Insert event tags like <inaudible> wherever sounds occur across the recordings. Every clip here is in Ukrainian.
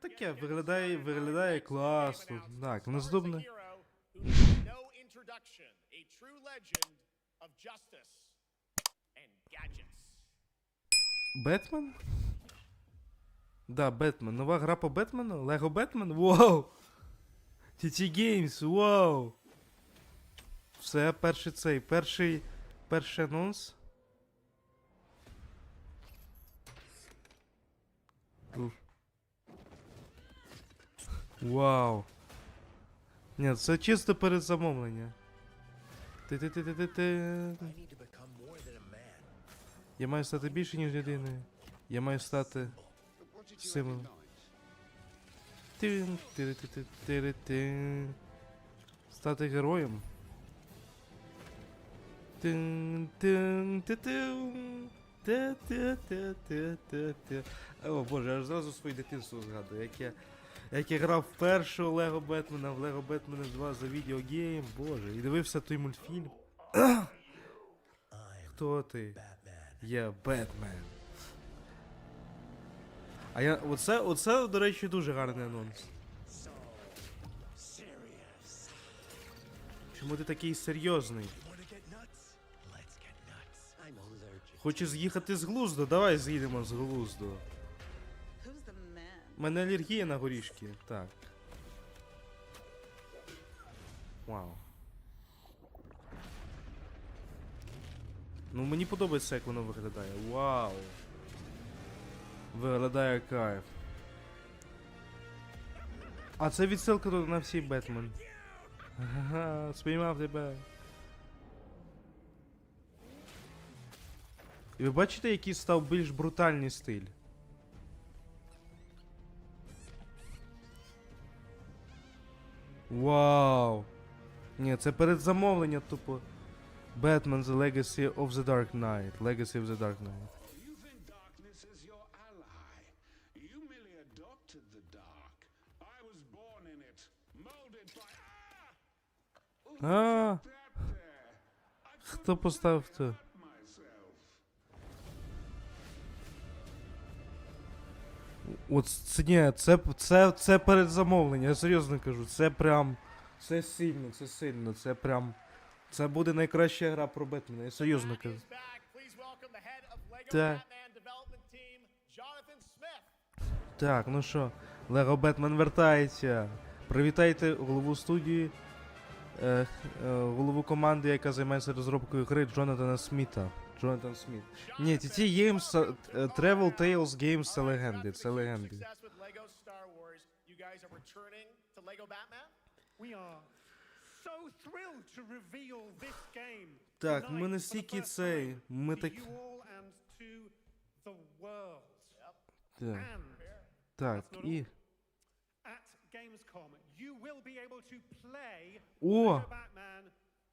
таке, виглядає, виглядає класно. Так, наступне. Бетмен? Да, Бетмен. Нова гра по Бетмену? Лего Бетмен? Вау! TT Games, вау! Все, перший цей, перший. Перший анонс. Уф. Вау. Ні, це чисто передзамовлення. Ти-ти-ти-ти-ти. Я маю стати більше, ніж людиною. Я маю стати символом. Тин, тири-ти-ти-тири-тин. Стати героєм. Тин, тин, ти-тин. Те-те-те-те-те-те. О боже, аж зразу своє дитинство згадую, як я, як я грав в першого Лего Бетмена, в Лего Бетмена 2 за відеогейм, боже, і дивився той мультфільм. Хто ти? Я Бетмен. А я. Оце, оце, до речі, дуже гарний анонс. Чому ти такий серйозний? Хочеш з'їхати з глузду? Давай з'їдемо з глузду. У мене алергія на горішки. Так. Вау. Ну мені подобається, як воно виглядає. Вау. Виглядає кайф. А це відсилка до- на всі Бетмен. Ага, спіймав тебе. І ви бачите, який став більш брутальний стиль? Вау! Ні, це передзамовлення тупо. Batman The Legacy of the Dark Knight. Legacy of the Dark Knight. You think darkness is От це ні, це, це, це передзамовлення, я серйозно кажу. Це прям. Це сильно, це сильно, це прям. Це буде найкраща гра про Бетмена, я серйозно кажу. Smith. Так, ну що, Лего Бетмен вертається. Привітайте голову студії, е, е, голову команди, яка займається розробкою гри Джонатана Сміта. Джонатан Сміт. Ні, TT Games, е, Travel Tales Games це легенди, це легенди. Так, ми настільки цей. Ми так. Так, так, і. О!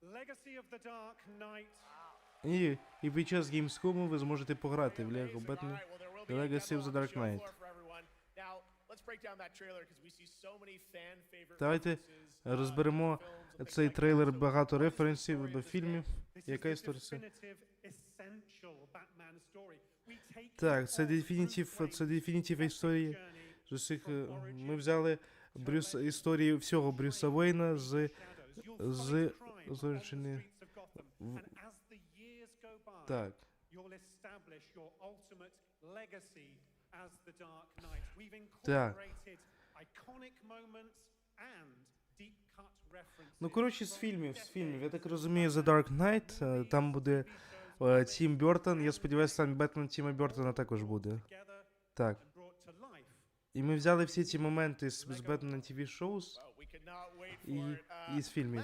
Legacy of the Dark Knight. І, і під час Gamescom ви зможете пограти в there will The Legacy of the Dark Knight. Давайте uh, розберемо цей трейлер, багато референсів до фільмів. Яка історія? Batman Так, це Bruce це epic історії з усіх. е, Ми взяли Брюс історії всього Брюса Вейна з з злочини. Так. Так. Ну, коротше, з фільмів, з фільмів. Я так розумію, The Dark Knight, е, там буде е, Тім Бертон. Я сподіваюся, там Бетмен Тіма Бертона також буде. Так. І ми взяли всі ці моменти з, з Бетмена TV шоус і. Uh, і з фільмів.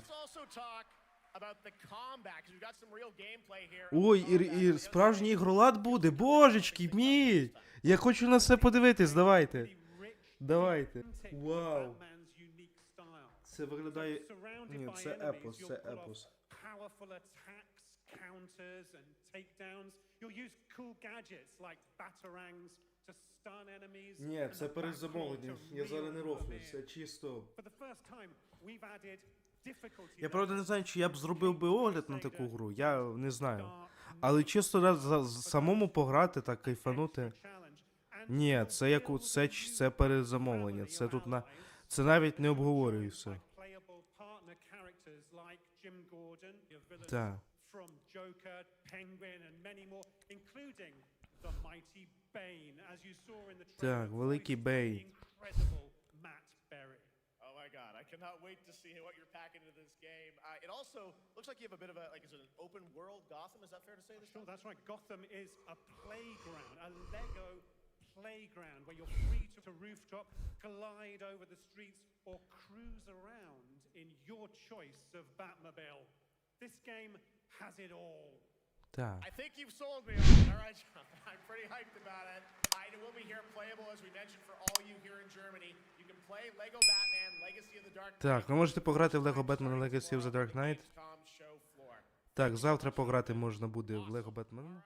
Ой, і, і справжній ігролад буде. Божечки, мій! Я хочу на це подивитись, давайте. Давайте. Вау. Це виглядає. Ні, це епос, це епос. Powerful attacks, counters, and takedowns. You'll use cool gadgets like batarangs to stun enemies. Ні, це to Я зараз не рофлю. Це чисто. For the first time, we've added difficulty Я правда не знаю, чи я б зробив би огляд на таку гру. Я не знаю. Але чисто раз за- самому пограти так кайфанути. Ні, це як у це, це перезамовлення. Це тут на це навіть не обговорюється. Так. from Joker, Penguin, and many more, including the mighty Bane, as you saw in the trailer. Так, великий Бейн. incredible God, I cannot wait to see what you're packing into this game. Uh, it also looks like you have a bit of a, like, is it an open world Gotham? Is that fair to say? This sure, time? that's right. Gotham is a playground, a Lego playground where you're free to, to rooftop, glide over the streets, or cruise around in your choice of Batmobile. This game has it all. I think you've sold me. All right, John. <laughs> I'm pretty hyped about it. it will be here playable, as we mentioned, for all you here in Germany. Так, ви можете пограти в Lego Batman Legacy of the Dark Knight. Так, завтра пограти можна буде в Lego Batman.